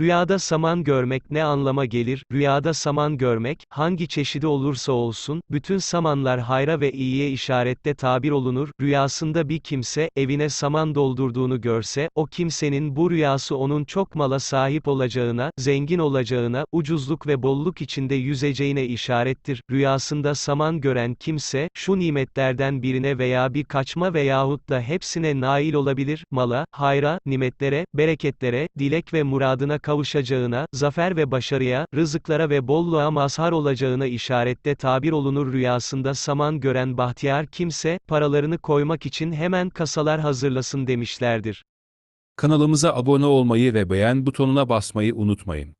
Rüyada saman görmek ne anlama gelir? Rüyada saman görmek, hangi çeşidi olursa olsun, bütün samanlar hayra ve iyiye işarette tabir olunur. Rüyasında bir kimse, evine saman doldurduğunu görse, o kimsenin bu rüyası onun çok mala sahip olacağına, zengin olacağına, ucuzluk ve bolluk içinde yüzeceğine işarettir. Rüyasında saman gören kimse, şu nimetlerden birine veya bir kaçma veyahut da hepsine nail olabilir, mala, hayra, nimetlere, bereketlere, dilek ve muradına kavuşacağına, zafer ve başarıya, rızıklara ve bolluğa mazhar olacağına işarette tabir olunur rüyasında saman gören bahtiyar kimse, paralarını koymak için hemen kasalar hazırlasın demişlerdir. Kanalımıza abone olmayı ve beğen butonuna basmayı unutmayın.